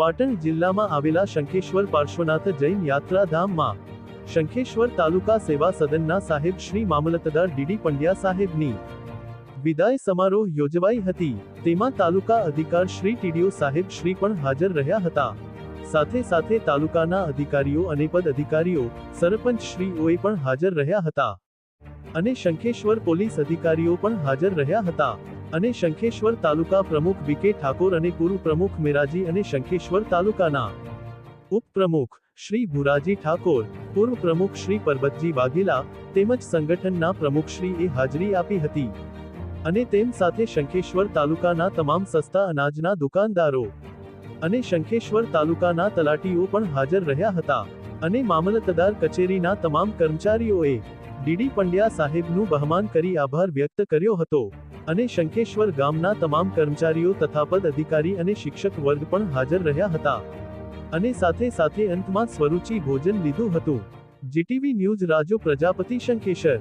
પાટણ જિલ્લામાં આવેલા શંખેશ્વર પાર્શ્વનાથ જૈન યાત્રાધામમાં શંખેશ્વર તાલુકા સેવા સદનના સાહેબ શ્રી મામલતદાર ડીડી પંડ્યા સાહેબની વિદાય સમારોહ યોજવાઈ હતી. તેમાં તાલુકા અધિકાર શ્રી ટીડીઓ સાહેબ શ્રી પણ હાજર રહ્યા હતા. સાથે સાથે તાલુકાના અધિકારીઓ અને પદ અધિકારીઓ સરપંચ શ્રીઓએ પણ હાજર રહ્યા હતા. અને શંખેશ્વર પોલીસ અધિકારીઓ પણ હાજર રહ્યા હતા. અને શંખેશ્વર તાલુકા પ્રમુખ વિકે ઠાકોર અને પૂર્વ પ્રમુખ મેરાજી અને શંખેશ્વર તાલુકાના ઉપપ્રમુખ શ્રી ભુરાજી ઠાકોર, પૂર્વ પ્રમુખ શ્રી પરબતજી વાઘેલા તેમજ સંગઠનના પ્રમુખશ્રીએ હાજરી આપી હતી. અને તેમ સાથે શંખેશ્વર તાલુકાના તમામ સસ્તા અનાજના દુકાનદારો અને શંખેશ્વર તાલુકાના તલાટીઓ પણ હાજર રહ્યા હતા અને મામલતદાર કચેરીના તમામ કર્મચારીઓએ ડીડી પંડ્યા સાહેબનું બહમાન કરી આભાર વ્યક્ત કર્યો હતો. અને શંખેશ્વર ગામના તમામ કર્મચારીઓ તથા પદ અધિકારી અને શિક્ષક વર્ગ પણ હાજર રહ્યા હતા. અને સાથે સાથે અંતમાં સ્વરૂચિ ભોજન લીધું હતું. GTV news Raju Prajapati Shankheshwar